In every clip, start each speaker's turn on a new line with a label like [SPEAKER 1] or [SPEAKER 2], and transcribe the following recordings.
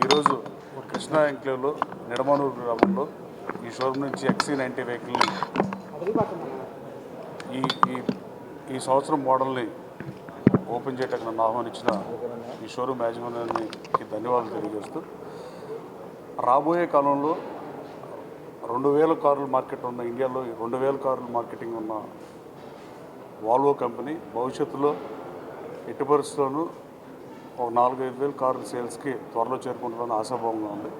[SPEAKER 1] ఈరోజు కృష్ణా ఎంక్లేవ్లో నిడమనూరు గ్రామంలో ఈ షోరూమ్ నుంచి ఎక్సీ నైంటీ వెహికల్ని ఈ ఈ ఈ సంవత్సరం మోడల్ని ఓపెన్ చేయడానికి నన్ను ఆహ్వానించిన ఈ షోరూమ్ యాజమాన్యానికి ధన్యవాదాలు తెలియజేస్తూ రాబోయే కాలంలో రెండు వేల కార్ల మార్కెట్ ఉన్న ఇండియాలో రెండు వేల కార్ల మార్కెటింగ్ ఉన్న వాల్వో కంపెనీ భవిష్యత్తులో ఎట్టి పరిస్థితుల్లోనూ ఒక నాలుగైదు వేల కార్ల సేల్స్కి త్వరలో చేరుకుంటుందని ఆశాభావంగా ఉంది.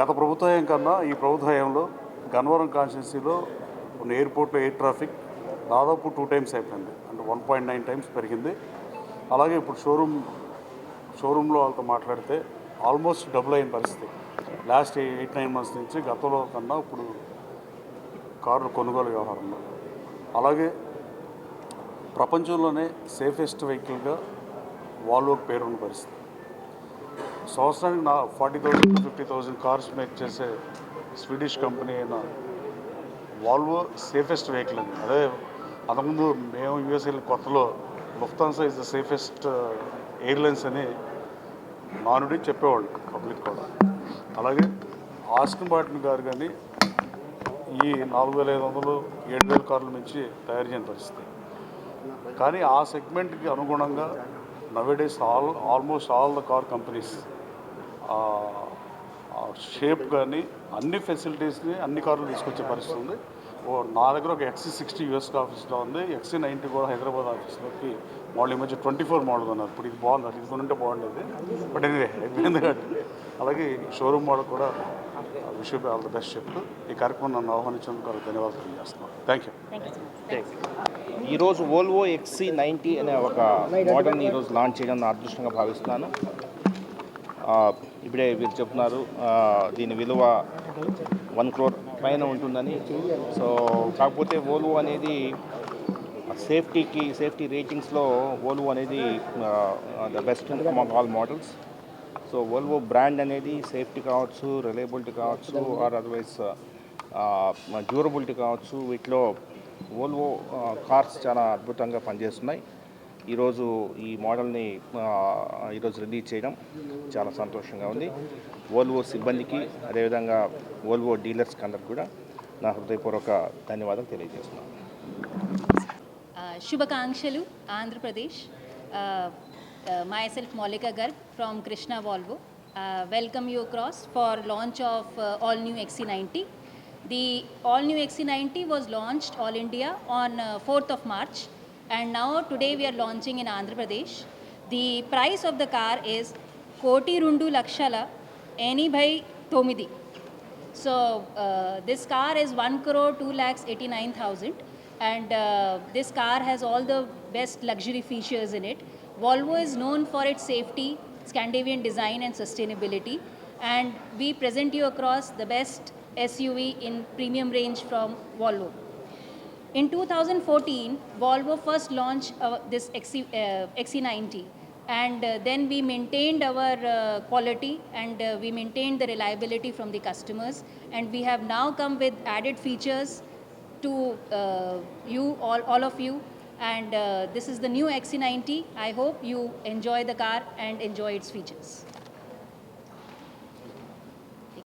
[SPEAKER 1] గత ప్రభుత్వం కన్నా ఈ ప్రభుత్వంలో గన్నవరం కాన్స్టిట్యున్సీలో ఉన్న ఎయిర్పోర్ట్లో ఎయిర్ ట్రాఫిక్ దాదాపు టూ టైమ్స్ అయిపోయింది. అంటే వన్ పాయింట్ నైన్ టైమ్స్ పెరిగింది. అలాగే ఇప్పుడు షోరూమ్ షోరూంలో వాళ్ళతో మాట్లాడితే ఆల్మోస్ట్ డబుల్ అయిన పరిస్థితి. లాస్ట్ ఎయిట్ నైన్ మంత్స్ నుంచి గతంలో కన్నా ఇప్పుడు కార్లు కొనుగోలు వ్యవహారంలో. అలాగే ప్రపంచంలోనే సేఫెస్ట్ వెహికల్గా వాల్వో పేరున్న పరిస్థితి. సంవత్సరానికి నా forty thousand fifty thousand cars make చేసే స్వీడిష్ కంపెనీ అయిన వాల్వో సేఫెస్ట్ వెహికల్ అండి. అదే అంతకుముందు మేము యూఎస్ వెళ్ళిన కొత్తలో Lufthansa is the safest airlines అని నానుడి చెప్పేవాళ్ళు పబ్లిక్ కూడా. అలాగే ఆస్కిన్ బాటిన్ గారు కానీ ఈ నాలుగు వేల ఐదు వందలు ఏడు వేల కార్ల నుంచి తయారు చేయని పరిస్థితి. కానీ ఆ సెగ్మెంట్కి అనుగుణంగా nowadays all almost all the car companies shape కానీ అన్ని ఫెసిలిటీస్ని అన్ని కార్లు తీసుకొచ్చే పరిస్థితి ఉంది. ఓ నా దగ్గర ఒక ఎక్సీ సిక్స్టీ యూఎస్ ఆఫీస్లో ఉంది. ఎక్సీ నైంటీ కూడా హైదరాబాద్ ఆఫీస్లోకి మోడల్ ఈ మధ్య ట్వంటీ ఫోర్ మోడల్ ఉన్నారు ఇప్పుడు ఇది బాగుంది. ఇది కొనుంటే బాగుండేది. బట్ ఎనివే అయిపోయింది కాబట్టి అలాగే షోరూమ్ మోడల్ కూడా విష్ ఆల్ ద బెస్ట్ చెప్తూ ఈ కార్యక్రమం నన్ను ఆహ్వానించినందుకు వాళ్ళకి ధన్యవాదాలు తెలియజేస్తున్నాను. థ్యాంక్ యూ
[SPEAKER 2] ఈరోజు ఓల్వో ఎక్సీ నైంటీ అనే ఒక మోడల్ని ఈరోజు లాంచ్ చేయడం నా అదృష్టంగా భావిస్తున్నాను. ఆ, ఇప్పుడే వీరు చెప్తున్నారు ఆ, దీని విలువ వన్ క్రోర్ పైన ఉంటుందని. సో కాకపోతే ఓల్వో అనేది సేఫ్టీకి సేఫ్టీ రేటింగ్స్లో ఓల్వో అనేది the best among all models so Volvo brand అనేది సేఫ్టీ కావచ్చు రిలయబిలిటీ కావచ్చు ఆర్ అదర్వైజ్ డ్యూరబిలిటీ కావచ్చు. వీటిలో ఓల్వో కార్స్ చాలా అద్భుతంగా పనిచేస్తున్నాయి. ఈరోజు ఈ మోడల్ని ఈరోజు రిలీజ్ చేయడం చాలా సంతోషంగా ఉంది. ఓల్వో సిబ్బందికి అదేవిధంగా ఓల్వో డీలర్స్ అందరికి కూడా నా హృదయపూర్వక ధన్యవాదాలు తెలియజేస్తున్నాను.
[SPEAKER 3] శుభాకాంక్షలు Andhra Pradesh. Uh, myself Malika Garg from Krishna Volvo. Uh, welcome you across for launch of uh, all new XC90. The all new XC90 was launched all India on uh, 4th of March and now today we are launching in Andhra Pradesh. The price of the car is Koti Rundu Lakshala Eni Bhai Tomidi. So uh, this car is 1 crore 2 lakhs 89,000 and uh, this car has all the best luxury features in it. Volvo is known for its safety, Scandinavian design and sustainability. And we present you across the best SUV in premium range from Volvo. In 2014, Volvo first launched uh, this XC, uh, XC90 and uh, then we maintained our uh, quality and uh, we maintained the reliability from the customers. And we have now come with added features to uh, you all, all of you and uh, this is the new XC90 i hope you enjoy the car and enjoy its features